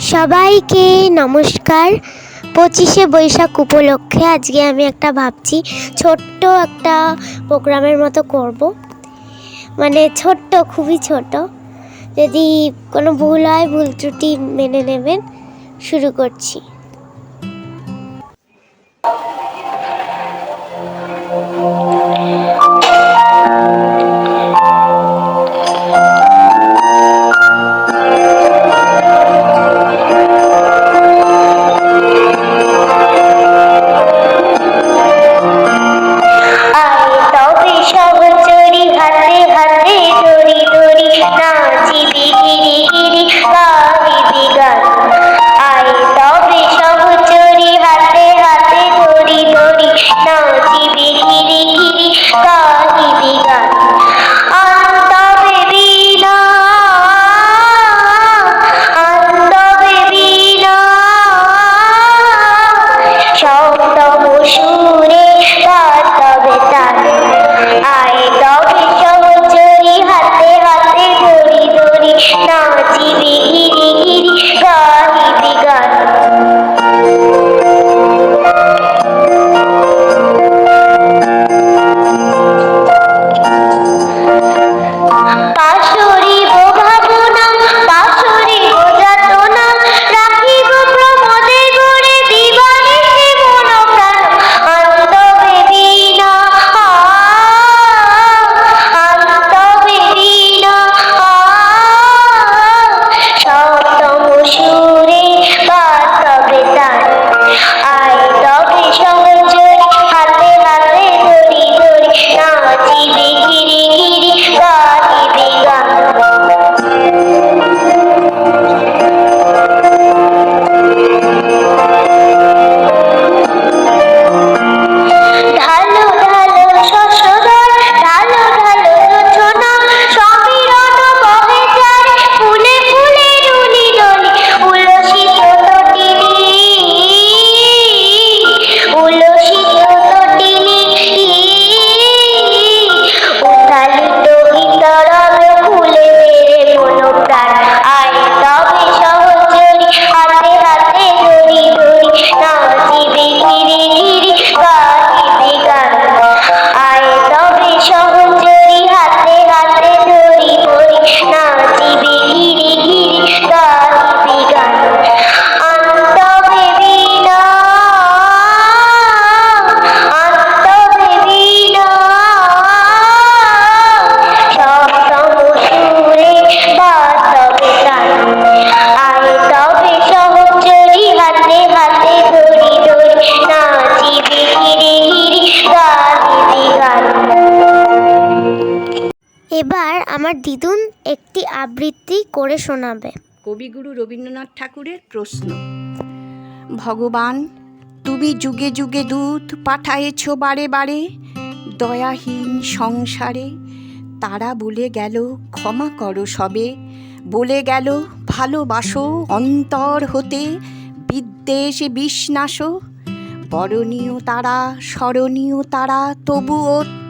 সবাইকে নমস্কার। পঁচিশে বৈশাখ উপলক্ষে আজকে আমি একটা ভাবছি, ছোট্ট একটা প্রোগ্রামের মতো করব। মানে ছোট্ট, খুবই ছোট। যদি কোনো ভুল হয়, ভুল ত্রুটি মেনে নেবেন। শুরু করছি। হাতে দড়ি দড়ি নাচিবি দিদুন একটি আবৃত্তি করে শোনাবে। কবিগুরু রবীন্দ্রনাথ ঠাকুরের প্রশ্ন। ভগবান, তুমি যুগে যুগে দূত পাঠায়েছ বারে বারে, দয়াহীন সংসারে, তারা বলে গেল ক্ষমা করো সবে, বলে গেল ভালোবাসো অন্তর হতে, বিদ্বেষ বিষ্ণাসো, বরণীয় তারা, স্মরণীয় তারা, তবুও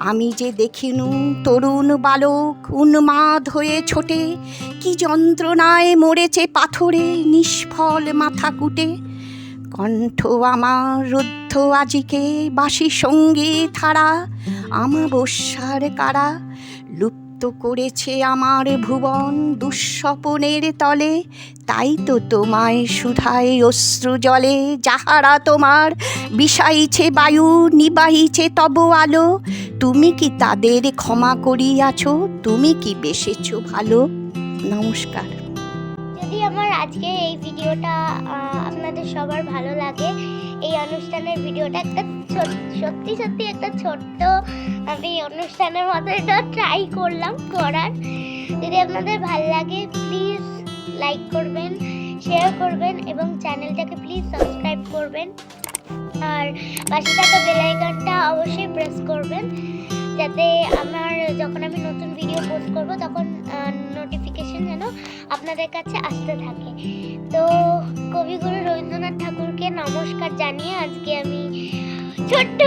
আমি যে দেখিনু তরুণ বালক উন্মাদ হয়ে ছোটে, কি যন্ত্রণায় মরেছে পাথরে নিষ্ফল মাথা কুটে কণ্ঠ আমার রুদ্ধ আজিকে বাসি সঙ্গী থারা আমাবস্যার কারা লুপ্ত করেছে আমার ভুবন দুঃস্বপনের তলে। তাই তো তোমায় সুধায় অশ্রু জলে, যাহারা তোমার বিষাইছে বায়ু, নিবাহিছে তব আলো। তুমি কি তাদের ক্ষমা করিয়াছ? তুমি কি বেসেছ ভালো? নমস্কার। যদি আমার আজকে এই ভিডিওটা আপনাদের সবার ভালো লাগে, এই অনুষ্ঠানের ভিডিওটা একটা সত্যি সত্যি একটা ছোট্ট আমি অনুষ্ঠানের মতো এটা ট্রাই করলাম করার। যদি আপনাদের ভালো লাগে প্লিজ লাইক করবেন শেয়ার করবেন এবং চ্যানেলটাকে প্লিজ সাবস্ক্রাইব করবেন। আর পাশে থাকা বেল আইকনটা অবশ্যই প্রেস করবেন, যাতে আমার যখন আমি নতুন ভিডিও পোস্ট করব, তখন নোটিফিকেশন যেন আপনাদের কাছে আসতে থাকে। তো কবিগুরু রবীন্দ্রনাথ ঠাকুরকে নমস্কার জানিয়ে আজকে আমি ছোট্ট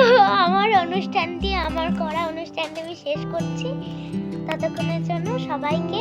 আমার অনুষ্ঠানটি আমার করা অনুষ্ঠানটি আমি শেষ করছি। ততক্ষণের জন্য সবাইকে